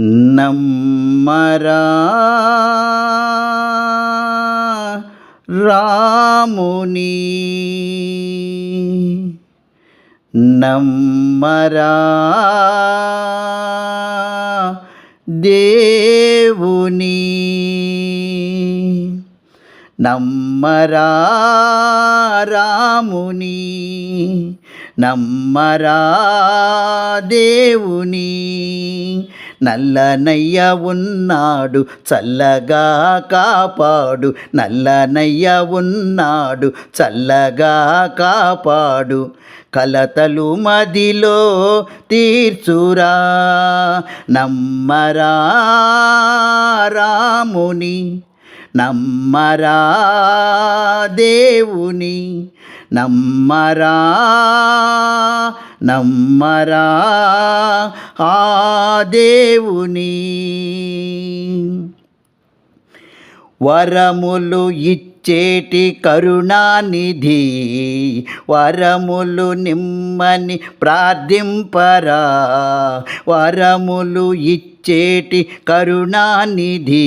నమ్మరా. రాముని నమ్మరా. దేవుని నమ్మరా. రాముని నమ్మరా. దేవుని నల్లనయ్య ఉన్నాడు చల్లగా కాపాడు. నల్లనయ్య ఉన్నాడు చల్లగా కాపాడు. కలతలు మదిలో తీర్చురా నమ్మరా రాముని నమ్మరా దేవుని. నమ్మరా నమ్మరా ఆ దేవుని. వరములు ఇచ్చేటి కరుణానిధి వరములు నిమ్మని ప్రార్థింపరా. వరములు ఇచ్చేటి కరుణానిధి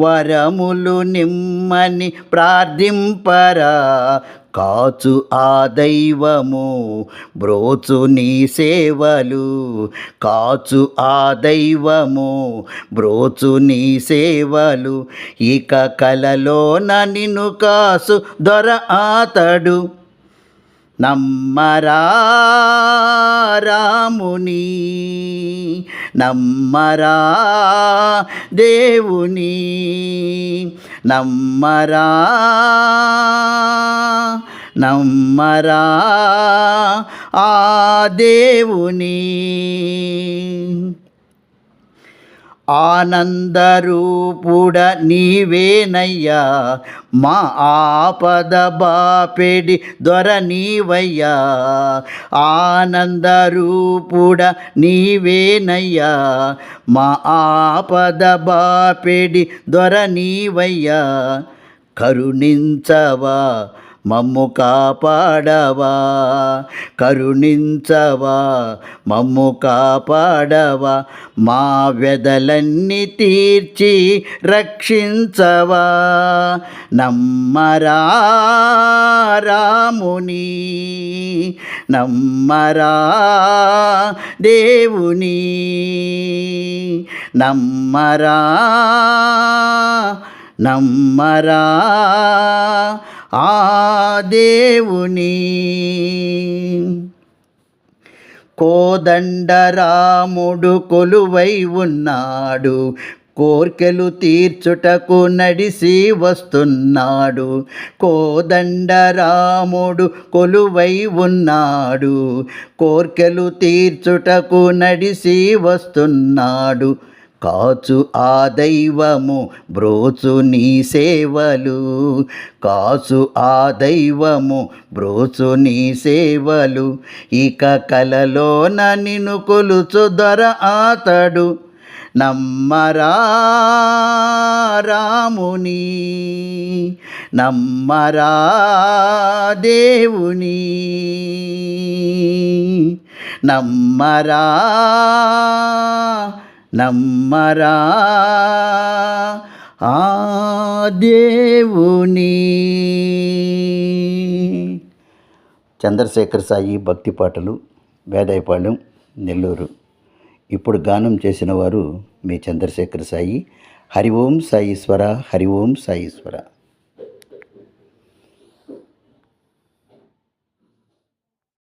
వరములు నిమ్మని ప్రార్థింపరా. కాచు ఆ దైవము బ్రోచు నీ సేవలు. కాచు ఆ దైవము బ్రోచు నీ సేవలు. ఇక కలలోన నిన్ను కాసు దొర ఆతడు నమ్మరా రాముని నమ్మరా దేవుని. నమ్మరా నమ్మరా ఆ దేవుని. ఆనందరూపుడ నీవేనయ్యా మా ఆపద బాపెడి దొర నీవయ్యా. ఆనందరూపుడ నీవేనయ్యా మా ఆపద బాపెడి దొర నీవయ్యా. కరుణించవా మమ్ము కాపాడవా కరుణించవా మమ్ము కాపాడవా మా వెదలన్నీ తీర్చి రక్షించవా. నమ్మరా రాముని నమ్మరా దేవుని నమ్మరా నమ్మరా ఆ దేవుని. కోదండరాముడు కొలువై ఉన్నాడు. కోర్కెలు తీర్చుటకు నడిసి వస్తున్నాడు. కోదండరాముడు కొలువై ఉన్నాడు. కోర్కెలు తీర్చుటకు నడిసి వస్తున్నాడు. కాచు ఆ దైవము బ్రోచు నీ సేవలు. కాచు ఆ దైవము బ్రోచు నీ సేవలు. ఇక కలలోన నిన్ను కొలుచు దొర ఆతడు. నమ్మరా రాముని నమ్మరా దేవుని. నమ్మరా నమ్మరా? ఆ దేవుని. చంద్రశేఖర్ సాయి భక్తి పాటలు వేదాయపాళెం నెల్లూరు. ఇప్పుడు గానం చేసిన వారు మీ చంద్రశేఖర్ సాయి. హరి ఓం సాయిశ్వర హరి ఓం సాయిశ్వర